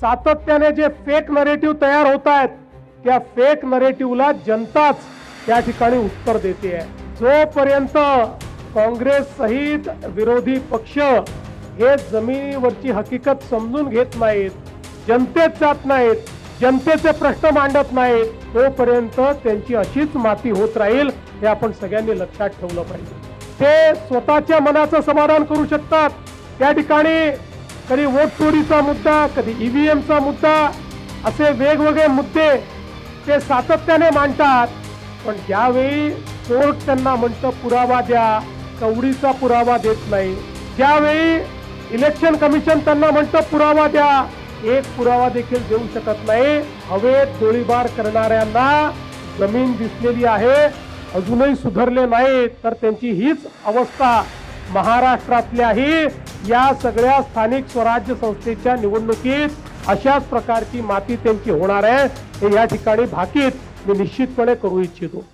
सातत्याने जे fake narrative तयार होत आहेत त्या फेक नरेटिव्हला जनताच त्या ठिकाणी उत्तर देते आहे जोपर्यंत काँग्रेस सहित विरोधी पक्ष हे जमिनीवरची हकीकत समजून घेत नाहीत जनतेत जात नाहीत जनतेचे प्रश्न मांडत नाहीत तोपर्यंत त्यांची अशीच माती होत राहील हे आपण सगळ्यांनी लक्षात ठेवलं पाहिजे. ते स्वतःच्या मनाचं समाधान करू शकतात. त्या ठिकाणी कधी वोट चोरीचा मुद्दा कधी ईव्हीएमचा मुद्दा असे वेगवेगळे मुद्दे ते सातत्याने मांडतात. पण ज्यावेळी कोर्ट त्यांना म्हणतं पुरावा द्या कवडीचा पुरावा देत नाही. ज्यावेळी इलेक्शन कमिशन त्यांना म्हणतं पुरावा द्या एक पुरावा देखील देऊ शकत नाही. हवेत गोळीबार करणाऱ्यांना जमीन दिसलेली आहे अजूनही सुधारले नाही तर त्यांची हीच अवस्था महाराष्ट्रातल्याही या सगळ्या स्थानिक स्वराज्य संस्थेच्या निवडणुकीत अशाच प्रकारची माती त्यांची होणार आहे हे या ठिकाणी भाकीत मी निश्चितपणे करू इच्छितो.